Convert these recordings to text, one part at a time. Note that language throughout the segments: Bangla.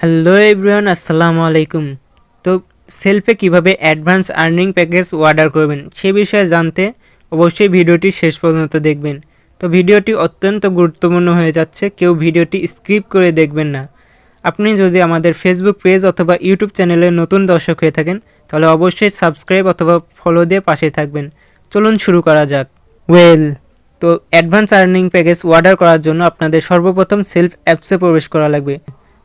হ্যালো এভরিওয়ান আসসালামু আলাইকুম তো সেলফে কীভাবে অ্যাডভান্স আর্নিং প্যাকেজ অর্ডার করবেন, সে বিষয়ে জানতে অবশ্যই ভিডিওটি শেষ পর্যন্ত দেখবেন। তো ভিডিওটি অত্যন্ত গুরুত্বপূর্ণ হয়ে যাচ্ছে, কেউ ভিডিওটি স্ক্রিপ করে দেখবেন না। আপনি যদি আমাদের ফেসবুক পেজ অথবা ইউটিউব চ্যানেলে নতুন দর্শক হয়ে থাকেন, তাহলে অবশ্যই সাবস্ক্রাইব অথবা ফলো দিয়ে পাশে থাকবেন। চলুন শুরু করা যাক। ওয়েল তো অ্যাডভান্স আর্নিং প্যাকেজ অর্ডার করার জন্য আপনাদের সর্বপ্রথম সেলফ অ্যাপসে প্রবেশ করা লাগবে।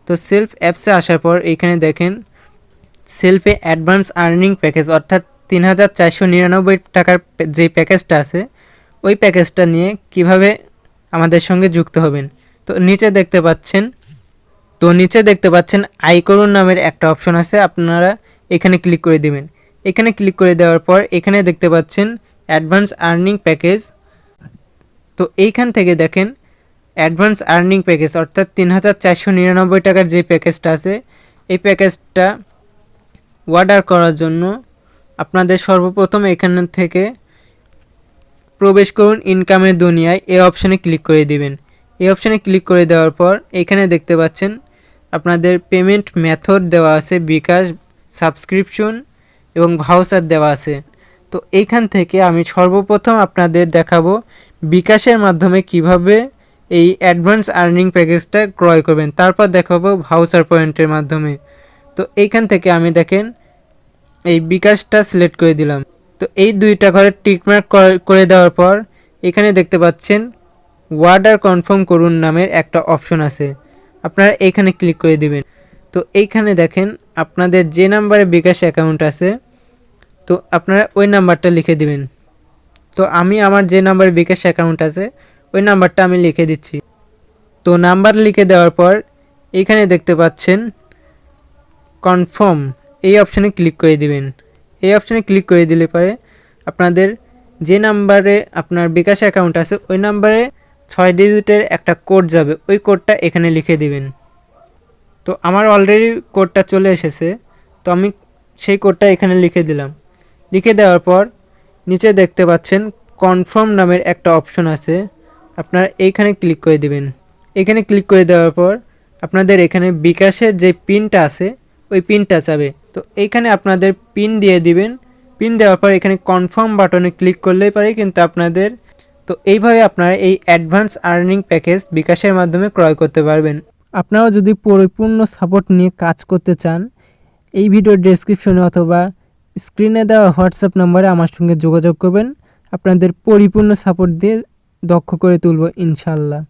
তো সেলফ অ্যাপসে আসার পর এইখানে দেখেন সেলফে অ্যাডভান্স আর্নিং প্যাকেজ অর্থাৎ তিন হাজার চারশো নিরানব্বই টাকার যে প্যাকেজটা আছে, ওই প্যাকেজটা নিয়ে কীভাবে আমাদের সঙ্গে যুক্ত হবেন? তো নিচে দেখতে পাচ্ছেন, তো নিচে দেখতে পাচ্ছেন আই করুন নামের একটা অপশন আছে, আপনারা এখানে ক্লিক করে দিবেন। এখানে ক্লিক করে দেওয়ার পর এখানে দেখতে পাচ্ছেন অ্যাডভান্স আর্নিং প্যাকেজ তো এইখান থেকে দেখেন অ্যাডভান্স আর্নিং প্যাকেজ, অর্থাৎ তিন হাজার চারশো নিরানব্বই টাকার যে প্যাকেজটা আছে, এই প্যাকেজটা অর্ডার করার জন্য আপনাদের সর্বপ্রথম এখান থেকে প্রবেশ করুন ইনকামের দুনিয়ায়। এই অপশানে ক্লিক করে দিবেন। এই অপশানে ক্লিক করে দেওয়ার পর এখানে দেখতে পাচ্ছেন আপনাদের পেমেন্ট মেথড দেওয়া আছে, বিকাশ সাবস্ক্রিপশন এবং ভাউচার দেওয়া আছে। তো এইখান থেকে আমি সর্বপ্রথম আপনাদের দেখাবো বিকাশের মাধ্যমে কীভাবে এই অ্যাডভান্স আর্নিং প্যাকেজটা ক্রয় করবেন। তারপর দেখাবো ভাউচার পয়েন্টের মাধ্যমে। তো এইখান থেকে আমি দেখেন, এই বিকাশটা সিলেক্ট করে দিলাম। তো এই দুইটা ঘরে টিকমার্ক করে দেওয়ার পর এখানে দেখতে পাচ্ছেন ওয়ার্ডার কনফার্ম করুন নামের একটা অপশন আছে। আপনারা এইখানে ক্লিক করে দিবেন। তো এইখানে দেখেন, আপনাদের যে নাম্বারে বিকাশ অ্যাকাউন্ট আছে, তো আপনারা ওই নাম্বারটা লিখে দিবেন। তো আমি আমার যে নাম্বারে বিকাশ অ্যাকাউন্ট আছে ওই নাম্বারটা আমি লিখে দিচ্ছি। তো নাম্বার লিখে দেওয়ার পর এইখানে দেখতে পাচ্ছেন কনফার্ম। এই অপশানে ক্লিক করে দিবেন। এই অপশানে ক্লিক করে দিলে পরে আপনাদের যে নাম্বারে আপনার বিকাশ অ্যাকাউন্ট আছে, ওই নাম্বারে ছয় ডিজিটের একটা কোড যাবে। ওই কোডটা এখানে লিখে দিবেন। তো আমার অলরেডি কোডটা চলে এসেছে। তো আমি সেই কোডটা এখানে লিখে দিলাম। লিখে দেওয়ার পর নিচে দেখতে পাচ্ছেন কনফার্ম নামের একটা অপশন আছে। আপনারা এইখানে ক্লিক করে দিবেন। এখানে ক্লিক করে দেওয়ার পর আপনাদের এখানে বিকাশের যে পিনটা আছে, ওই পিনটা চাবে। তো এইখানে আপনাদের পিন দিয়ে দিবেন। পিন দেওয়ার পর এখানে কনফার্ম বাটনে ক্লিক করলেই পারে কিন্তু আপনাদের, তো এইভাবে আপনারা এই অ্যাডভান্স আর্নিং প্যাকেজ বিকাশের মাধ্যমে ক্রয় করতে পারবেন। আপনারাও যদি পরিপূর্ণ সাপোর্ট নিয়ে কাজ করতে চান, এই ভিডিওর ডেসক্রিপশনে অথবা স্ক্রিনে দেওয়া হোয়াটসঅ্যাপ নম্বরে আমার সঙ্গে যোগাযোগ করবেন। আপনাদের পরিপূর্ণ সাপোর্ট দিয়ে দক্ষ করে তুলব ইনশাল্লাহ।